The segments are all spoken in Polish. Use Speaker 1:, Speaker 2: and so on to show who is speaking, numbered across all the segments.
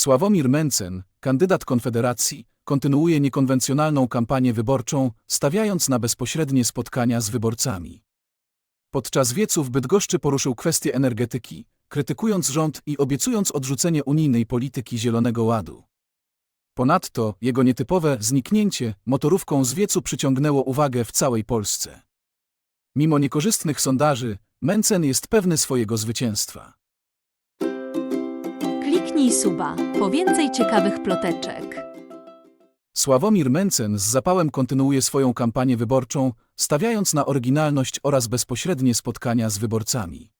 Speaker 1: Sławomir Mencen, kandydat Konfederacji, kontynuuje niekonwencjonalną kampanię wyborczą, stawiając na bezpośrednie spotkania z wyborcami. Podczas wiecu Bydgoszczy poruszył kwestię energetyki, krytykując rząd i obiecując odrzucenie unijnej polityki Zielonego Ładu. Ponadto jego nietypowe zniknięcie motorówką z wiecu przyciągnęło uwagę w całej Polsce. Mimo niekorzystnych sondaży, Mencen jest pewny swojego zwycięstwa.
Speaker 2: Kliknij suba po więcej ciekawych ploteczek.
Speaker 1: Sławomir Mencen z zapałem kontynuuje swoją kampanię wyborczą, stawiając na oryginalność oraz bezpośrednie spotkania z wyborcami.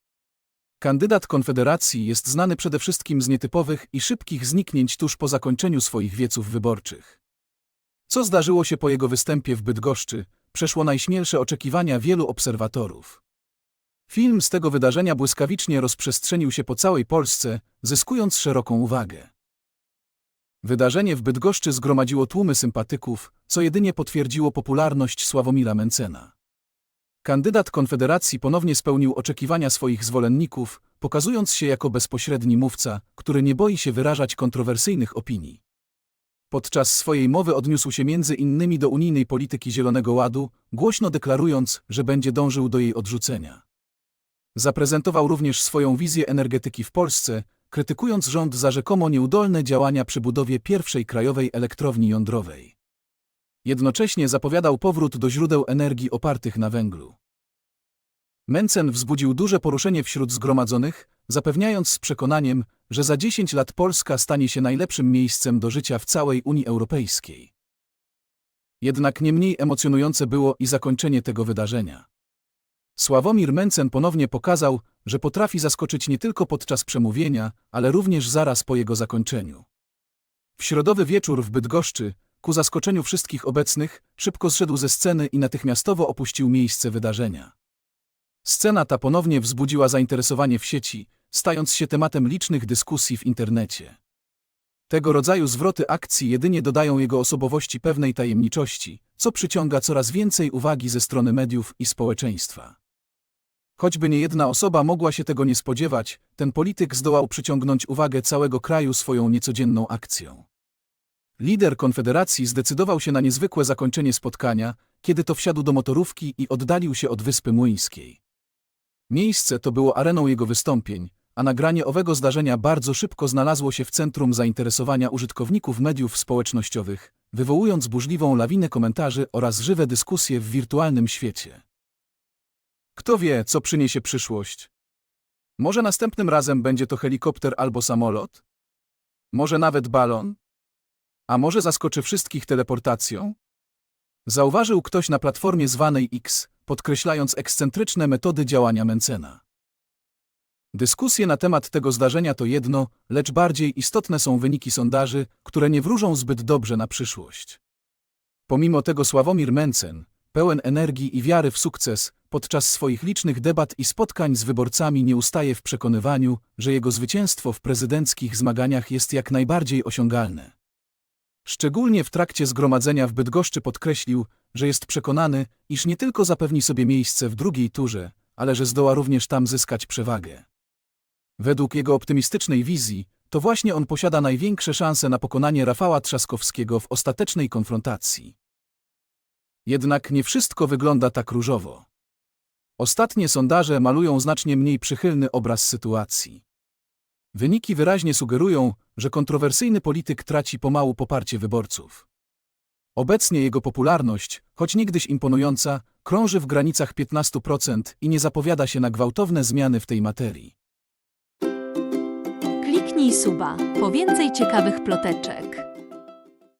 Speaker 1: Kandydat Konfederacji jest znany przede wszystkim z nietypowych i szybkich zniknięć tuż po zakończeniu swoich wieców wyborczych. Co zdarzyło się po jego występie w Bydgoszczy, przeszło najśmielsze oczekiwania wielu obserwatorów. Film z tego wydarzenia błyskawicznie rozprzestrzenił się po całej Polsce, zyskując szeroką uwagę. Wydarzenie w Bydgoszczy zgromadziło tłumy sympatyków, co jedynie potwierdziło popularność Sławomira Mencena. Kandydat Konfederacji ponownie spełnił oczekiwania swoich zwolenników, pokazując się jako bezpośredni mówca, który nie boi się wyrażać kontrowersyjnych opinii. Podczas swojej mowy odniósł się między innymi do unijnej polityki Zielonego Ładu, głośno deklarując, że będzie dążył do jej odrzucenia. Zaprezentował również swoją wizję energetyki w Polsce, krytykując rząd za rzekomo nieudolne działania przy budowie pierwszej krajowej elektrowni jądrowej. Jednocześnie zapowiadał powrót do źródeł energii opartych na węglu. Mencen wzbudził duże poruszenie wśród zgromadzonych, zapewniając z przekonaniem, że za 10 lat Polska stanie się najlepszym miejscem do życia w całej Unii Europejskiej. Jednak nie mniej emocjonujące było i zakończenie tego wydarzenia. Sławomir Mencen ponownie pokazał, że potrafi zaskoczyć nie tylko podczas przemówienia, ale również zaraz po jego zakończeniu. W środowy wieczór w Bydgoszczy, ku zaskoczeniu wszystkich obecnych, szybko zszedł ze sceny i natychmiastowo opuścił miejsce wydarzenia. Scena ta ponownie wzbudziła zainteresowanie w sieci, stając się tematem licznych dyskusji w internecie. Tego rodzaju zwroty akcji jedynie dodają jego osobowości pewnej tajemniczości, co przyciąga coraz więcej uwagi ze strony mediów i społeczeństwa. Choćby nie jedna osoba mogła się tego nie spodziewać, ten polityk zdołał przyciągnąć uwagę całego kraju swoją niecodzienną akcją. Lider Konfederacji zdecydował się na niezwykłe zakończenie spotkania, kiedy to wsiadł do motorówki i oddalił się od Wyspy Młyńskiej. Miejsce to było areną jego wystąpień, a nagranie owego zdarzenia bardzo szybko znalazło się w centrum zainteresowania użytkowników mediów społecznościowych, wywołując burzliwą lawinę komentarzy oraz żywe dyskusje w wirtualnym świecie. Kto wie, co przyniesie przyszłość? Może następnym razem będzie to helikopter albo samolot? Może nawet balon? A może zaskoczy wszystkich teleportacją? Zauważył ktoś na platformie zwanej X, podkreślając ekscentryczne metody działania Mencena. Dyskusje na temat tego zdarzenia to jedno, lecz bardziej istotne są wyniki sondaży, które nie wróżą zbyt dobrze na przyszłość. Pomimo tego Sławomir Mencen, pełen energii i wiary w sukces, podczas swoich licznych debat i spotkań z wyborcami nie ustaje w przekonywaniu, że jego zwycięstwo w prezydenckich zmaganiach jest jak najbardziej osiągalne. Szczególnie w trakcie zgromadzenia w Bydgoszczy podkreślił, że jest przekonany, iż nie tylko zapewni sobie miejsce w drugiej turze, ale że zdoła również tam zyskać przewagę. Według jego optymistycznej wizji, to właśnie on posiada największe szanse na pokonanie Rafała Trzaskowskiego w ostatecznej konfrontacji. Jednak nie wszystko wygląda tak różowo. Ostatnie sondaże malują znacznie mniej przychylny obraz sytuacji. Wyniki wyraźnie sugerują, że kontrowersyjny polityk traci pomału poparcie wyborców. Obecnie jego popularność, choć niegdyś imponująca, krąży w granicach 15% i nie zapowiada się na gwałtowne zmiany w tej materii.
Speaker 2: Kliknij suba po więcej ciekawych ploteczek.